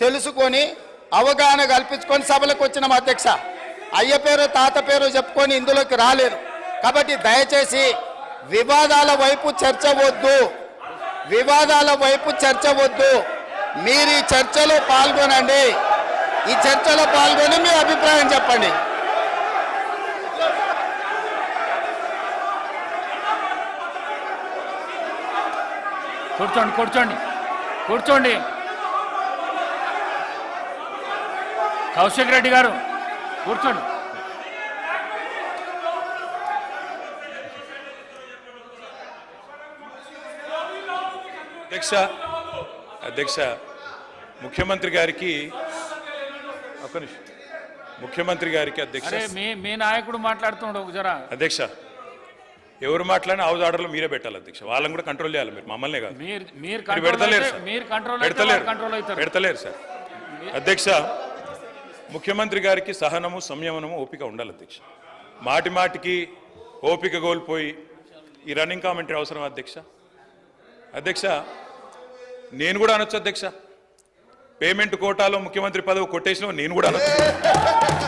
తెలుసుకొని అవగాహన కల్పించుకొని సభలకు వచ్చినాం అధ్యక్ష. అయ్య పేరు తాత పేరు చెప్పుకొని ఇందులోకి రాలేదు. కాబట్టి దయచేసి వివాదాల వైపు చర్చ వద్దు. వివాదాల వైపు చర్చ వద్దు. మీరు ఈ చర్చలో పాల్గొనండి. ఈ చర్చలో పాల్గొని మీ అభిప్రాయం చెప్పండి. కూర్చోండి కూర్చోండి. కూర్చోండి. కౌశిక్ రెడ్డి గారు కూర్చోండి. అధ్యక్ష అధ్యక్ష ముఖ్యమంత్రి గారికి ఒక నిమిషం. ముఖ్యమంత్రి గారికి అధ్యక్ష. మీ మీ నాయకుడు మాట్లాడుతుండు జరా. అధ్యక్ష ఎవరు మాట్లాడినా హౌస్ ఆర్డర్లో మీరే పెట్టాలి అధ్యక్ష. వాళ్ళని కూడా కంట్రోల్ చేయాలి మీరు మమ్మల్నే కాదు. మీరు పెడతలేరు సార్. పెడతలేరు. కంట్రోల్ అవుతారు. పెడతలేరు సార్. అధ్యక్ష ముఖ్యమంత్రి గారికి సహనము సంయమనము ఓపిక ఉండాలి అధ్యక్ష. మాటి మాటికి ఓపిక కోల్పోయి ఈ రన్నింగ్ కామెంటరీ అవసరం అధ్యక్ష? అధ్యక్ష నేను కూడా అనొచ్చు అధ్యక్ష. పేమెంట్ కోటాలో ముఖ్యమంత్రి పదవి కొట్టేసిన నేను కూడా అనొచ్చు.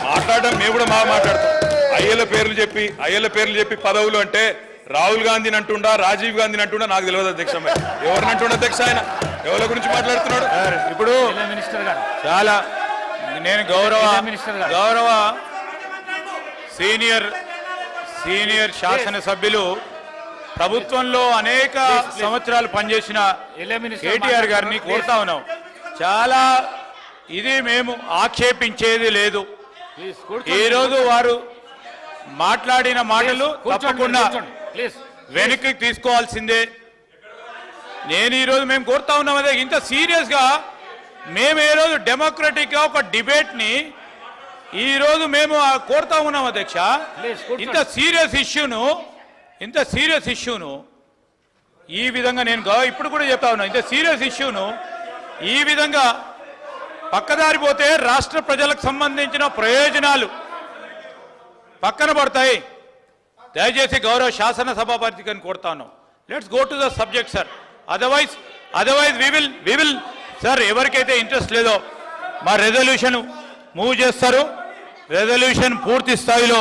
మాట్లాడడం మేము కూడా బాగా మాట్లాడతాం. అయ్యల పేర్లు చెప్పి అయ్యల పేర్లు చెప్పి పదవులు అంటే రాహుల్ గాంధీని అంటుండా రాజీవ్ గాంధీని అంటుండా నాకు తెలియదు అధ్యక్ష ఎవరిని అంటుండ అధ్యక్ష ఆయన? ఎవరి గురించి మాట్లాడుతున్నాడు? ఇప్పుడు జిల్లా మినిస్టర్ గారు. చాలా నేను గౌరవ. గౌరవ సీనియర్ సీనియర్ శాసనసభ్యులు ప్రభుత్వంలో అనేక సంవత్సరాలు పనిచేసిన కేటీఆర్ గారిని. కోరుతా ఉన్నాం. చాలా ఇది మేము ఆక్షేపించేది లేదు. ప్లీజ్ కూర్చోండి. ఈ రోజు వారు మాట్లాడిన మాటలు తప్పకుండా వెనక్కి తీసుకోవాల్సిందే. నేను ఈరోజు మేము కోరుతా ఉన్నాం అదే ఇంత సీరియస్గా మేము ఏ రోజు డెమోక్రటిక్గా ఒక డిబేట్ని ఈరోజు మేము కోరుతా ఉన్నాం అధ్యక్ష. ఇంత సీరియస్ ఇష్యూను ఇంత సీరియస్ ఇష్యూను ఈ విధంగా నేను గౌ- ఇప్పుడు కూడా చెప్తా ఉన్నా ఇంత సీరియస్ ఇష్యూను ఈ విధంగా పక్కదారి పోతే రాష్ట్ర ప్రజలకు సంబంధించిన ప్రయోజనాలు పక్కన పడతాయి. దయచేసి గౌరవ శాసన సభాపతిని కోరుతాను. Let's go to the subject sir otherwise otherwise we will we will sir ఎవరికైతే ఇంట్రెస్ట్ లేదో మా రెజల్యూషన్ మూవ్ చేస్తారు. రెజల్యూషన్ పూర్తి స్థాయిలో